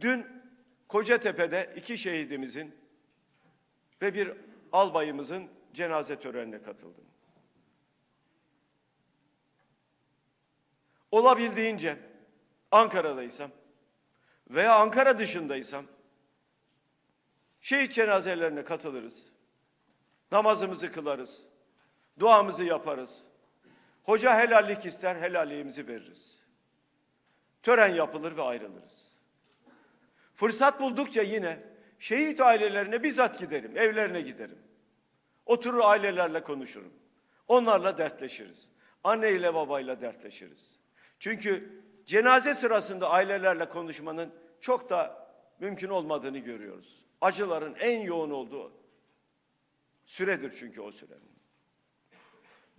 Dün Kocatepe'de iki şehidimizin ve bir albayımızın cenaze törenine katıldım. Olabildiğince Ankara'daysam veya Ankara dışındaysam şehit cenazelerine katılırız. Namazımızı kılarız. Duamızı yaparız. Hoca helallik ister, helalliğimizi veririz. Tören yapılır ve ayrılırız. Fırsat buldukça yine şehit ailelerine bizzat giderim, evlerine giderim. Oturur ailelerle konuşurum. Onlarla dertleşiriz. Anneyle babayla dertleşiriz. Çünkü cenaze sırasında ailelerle konuşmanın çok da mümkün olmadığını görüyoruz. Acıların en yoğun olduğu süredir çünkü o süre.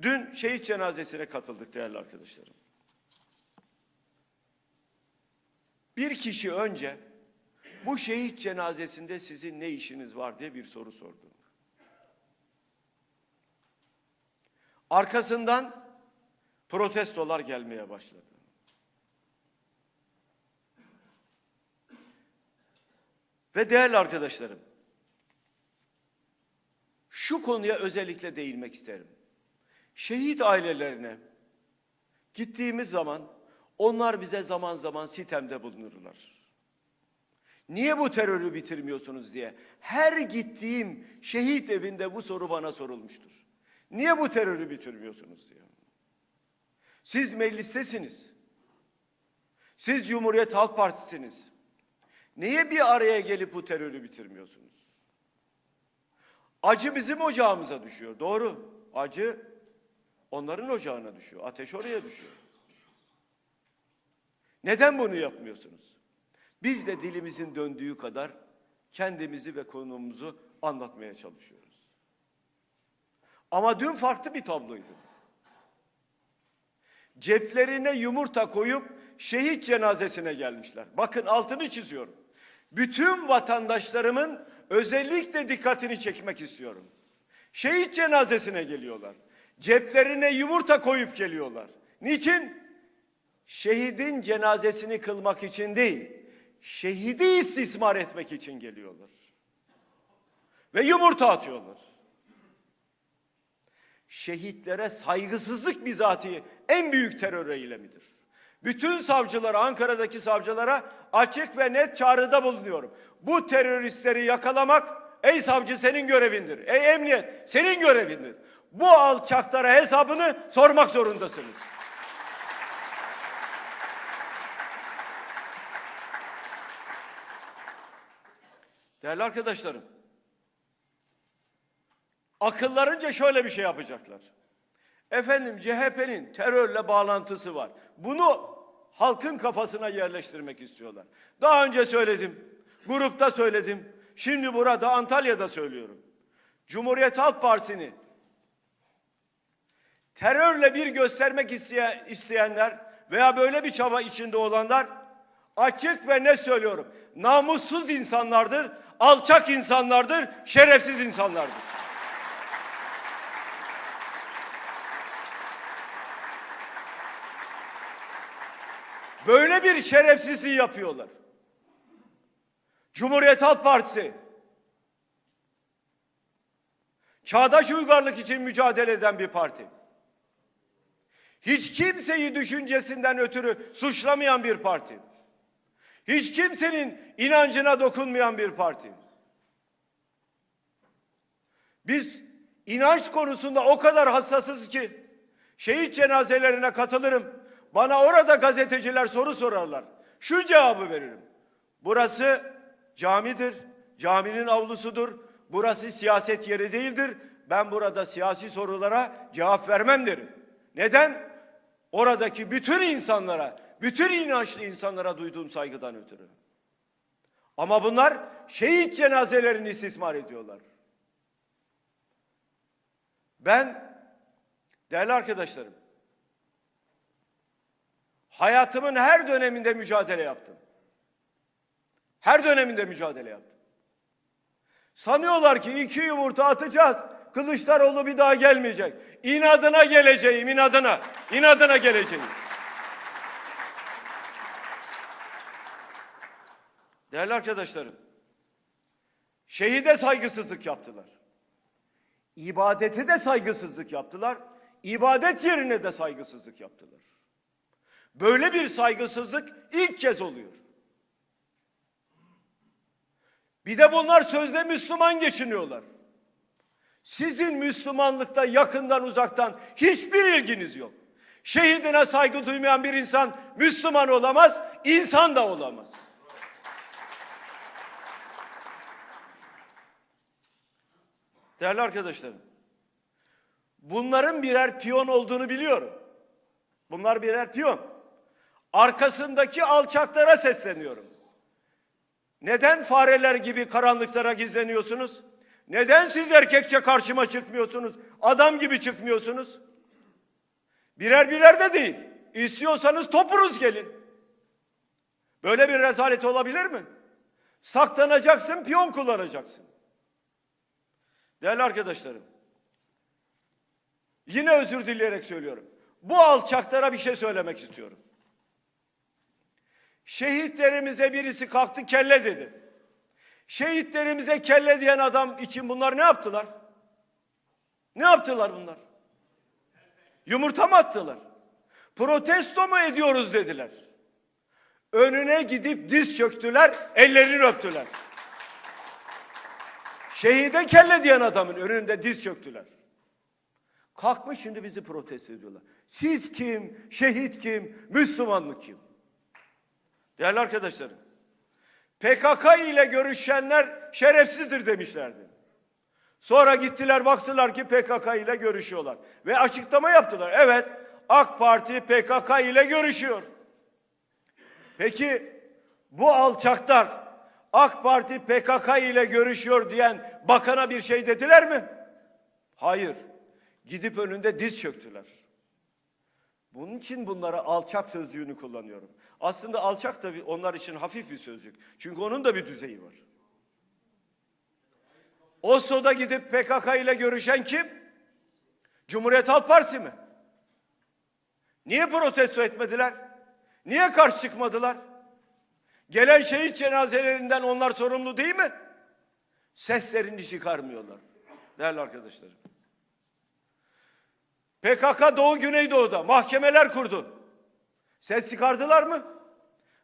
Dün şehit cenazesine katıldık değerli arkadaşlarım. Bir kişi önce bu şehit cenazesinde sizin ne işiniz var diye bir soru sordu. Arkasından protestolar gelmeye başladı. Ve değerli arkadaşlarım, şu konuya özellikle değinmek isterim. Şehit ailelerine gittiğimiz zaman onlar bize zaman zaman sitemde bulunurlar. Niye bu terörü bitirmiyorsunuz diye. Her gittiğim şehit evinde bu soru bana sorulmuştur. Niye bu terörü bitirmiyorsunuz diye. Siz meclistesiniz. Siz Cumhuriyet Halk Partisi'niz. Niye bir araya gelip bu terörü bitirmiyorsunuz? Acı bizim ocağımıza düşüyor. Doğru. Acı onların ocağına düşüyor. Ateş oraya düşüyor. Neden bunu yapmıyorsunuz? Biz de dilimizin döndüğü kadar kendimizi ve konumuzu anlatmaya çalışıyoruz. Ama dün farklı bir tabloydu. Ceplerine yumurta koyup şehit cenazesine gelmişler. Bakın altını çiziyorum. Bütün vatandaşlarımın özellikle dikkatini çekmek istiyorum. Şehit cenazesine geliyorlar. Ceplerine yumurta koyup geliyorlar. Niçin? Şehidin cenazesini kılmak için değil, şehidi istismar etmek için geliyorlar. Ve yumurta atıyorlar. Şehitlere saygısızlık bizatihi en büyük terör eylemidir. Bütün savcılara, Ankara'daki savcılara açık ve net çağrıda bulunuyorum. Bu teröristleri yakalamak ey savcı senin görevindir. Ey emniyet senin görevindir. Bu alçaklara hesabını sormak zorundasınız. Değerli arkadaşlarım, akıllarınca şöyle bir şey yapacaklar. Efendim CHP'nin terörle bağlantısı var. Bunu halkın kafasına yerleştirmek istiyorlar. Daha önce söyledim, grupta söyledim, şimdi burada Antalya'da söylüyorum. Cumhuriyet Halk Partisi'ni terörle bir göstermek isteye- isteyenler veya böyle bir çaba içinde olanlar açık ve ne söylüyorum? Namussuz insanlardır, alçak insanlardır, şerefsiz insanlardır. Böyle bir şerefsizliği yapıyorlar. Cumhuriyet Halk Partisi çağdaş uygarlık için mücadele eden bir parti. Hiç kimseyi düşüncesinden ötürü suçlamayan bir parti. Hiç kimsenin inancına dokunmayan bir parti. Biz inanç konusunda o kadar hassasız ki şehit cenazelerine katılırım. Bana orada gazeteciler soru sorarlar. Şu cevabı veririm. Burası camidir. Caminin avlusudur. Burası siyaset yeri değildir. Ben burada siyasi sorulara cevap vermem derim. Neden? Oradaki bütün insanlara, bütün inançlı insanlara duyduğum saygıdan ötürü. Ama bunlar şehit cenazelerini istismar ediyorlar. Ben değerli arkadaşlarım hayatımın her döneminde mücadele yaptım. Her döneminde mücadele yaptım. Sanıyorlar ki iki yumurta atacağız. Kılıçdaroğlu bir daha gelmeyecek. İnadına geleceğim, inadına. İnadına geleceğim. Değerli arkadaşlarım, şehide saygısızlık yaptılar. İbadete de saygısızlık yaptılar. İbadet yerine de saygısızlık yaptılar. Böyle bir saygısızlık ilk kez oluyor. Bir de bunlar sözde Müslüman geçiniyorlar. Sizin Müslümanlıkta yakından uzaktan hiçbir ilginiz yok. Şehidine saygı duymayan bir insan Müslüman olamaz, insan da olamaz. Değerli arkadaşlarım, bunların birer piyon olduğunu biliyorum. Bunlar birer piyon. Arkasındaki alçaklara sesleniyorum. Neden fareler gibi karanlıklara gizleniyorsunuz? Neden siz erkekçe karşıma çıkmıyorsunuz? Adam gibi çıkmıyorsunuz? Birer birer de değil. İstiyorsanız topunuz gelin. Böyle bir rezalet olabilir mi? Saklanacaksın, piyon kullanacaksın. Değerli arkadaşlarım, yine özür dileyerek söylüyorum. Bu alçaklara bir şey söylemek istiyorum. Şehitlerimize birisi kalktı kelle dedi. Şehitlerimize kelle diyen adam için bunlar ne yaptılar? Ne yaptılar bunlar? Yumurta mı attılar? Protesto mu ediyoruz dediler. Önüne gidip diz çöktüler, ellerini öptüler. Şehide kelle diyen adamın önünde diz çöktüler. Kalkmış şimdi bizi protesto ediyorlar. Siz kim? Şehit kim? Müslümanlık kim? Değerli arkadaşlarım, PKK ile görüşenler şerefsizdir demişlerdi. Sonra gittiler baktılar ki PKK ile görüşüyorlar. Ve açıklama yaptılar. Evet AK Parti PKK ile görüşüyor. Peki bu alçaklar AK Parti PKK ile görüşüyor diyen bakana bir şey dediler mi? Hayır. Gidip önünde diz çöktüler. Bunun için bunlara alçak sözcüğünü kullanıyorum. Aslında alçak da onlar için hafif bir sözcük. Çünkü onun da bir düzeyi var. Oslo'da gidip PKK ile görüşen kim? Cumhuriyet Halk Partisi mi? Niye protesto etmediler? Niye karşı çıkmadılar? Gelen şehit cenazelerinden onlar sorumlu değil mi? Seslerini çıkarmıyorlar. Değerli arkadaşlarım. PKK Doğu Güneydoğu'da mahkemeler kurdu. Ses çıkardılar mı?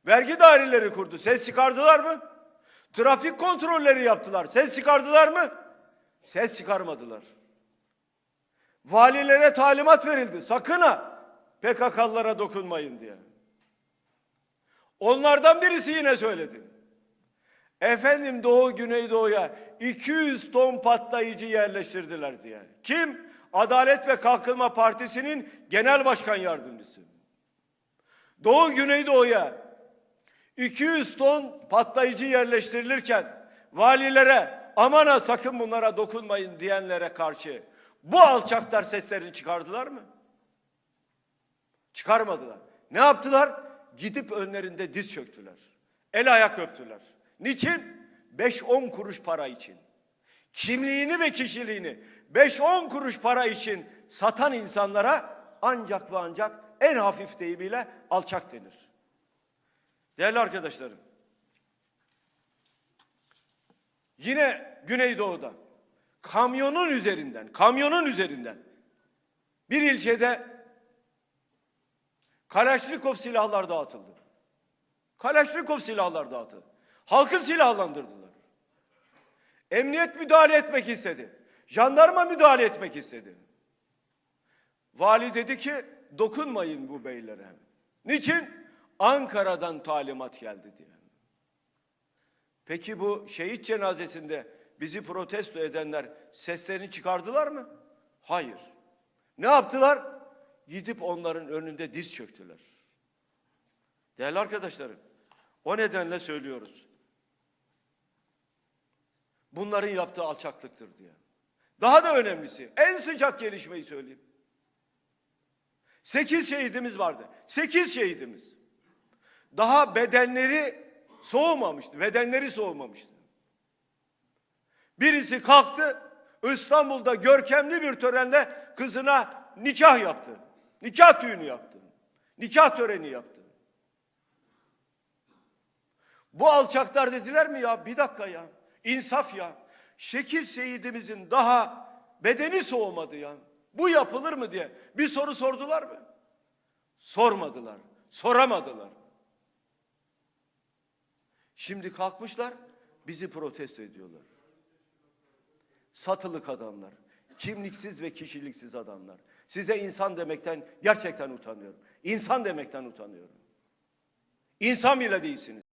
Vergi daireleri kurdu. Ses çıkardılar mı? Trafik kontrolleri yaptılar. Ses çıkardılar mı? Ses çıkarmadılar. Valilere talimat verildi. Sakın ha PKK'lılara dokunmayın diye. Onlardan birisi yine söyledi. Efendim Doğu Güneydoğu'ya 200 ton patlayıcı yerleştirdiler diye. Kim? Adalet ve Kalkınma Partisi'nin genel başkan yardımcısı. Doğu Güneydoğu'ya 200 ton patlayıcı yerleştirilirken valilere aman ha sakın bunlara dokunmayın diyenlere karşı bu alçaklar seslerini çıkardılar mı? Çıkarmadılar. Ne yaptılar? Gidip önlerinde diz çöktüler. El ayak öptüler. Niçin? 5-10 kuruş para için. Kimliğini ve kişiliğini 5-10 kuruş para için satan insanlara ancak ve ancak en hafif deyimiyle alçak denir. Değerli arkadaşlarım. Yine Güneydoğu'da kamyonun üzerinden, kamyonun üzerinden bir ilçede Kalaşnikov silahlar dağıtıldı. Kalaşnikov silahlar dağıtıldı. Halkı silahlandırdılar. Emniyet müdahale etmek istedi. Jandarma müdahale etmek istedi. Vali dedi ki dokunmayın bu beylere. Niçin? Ankara'dan talimat geldi diye. Peki bu şehit cenazesinde bizi protesto edenler seslerini çıkardılar mı? Hayır. Ne yaptılar? Gidip onların önünde diz çöktüler. Değerli arkadaşlarım, o nedenle söylüyoruz. Bunların yaptığı alçaklıktır diye. Daha da önemlisi, en sıcak gelişmeyi söyleyeyim. Sekiz şehidimiz vardı. Sekiz şehidimiz. Daha bedenleri soğumamıştı. Bedenleri soğumamıştı. Birisi kalktı İstanbul'da görkemli bir törenle kızına nikah yaptı. Nikah düğünü yaptı. Nikah töreni yaptı. Bu alçaklar dediler mi ya? Bir dakika ya. İnsaf ya. Şekil Seyidimizin daha bedeni soğumadı ya. Bu yapılır mı diye bir soru sordular mı? Sormadılar. Soramadılar. Şimdi kalkmışlar bizi protesto ediyorlar. Satılık adamlar. Kimliksiz ve kişiliksiz adamlar. Size insan demekten gerçekten utanıyorum. İnsan demekten utanıyorum. İnsan bile değilsiniz.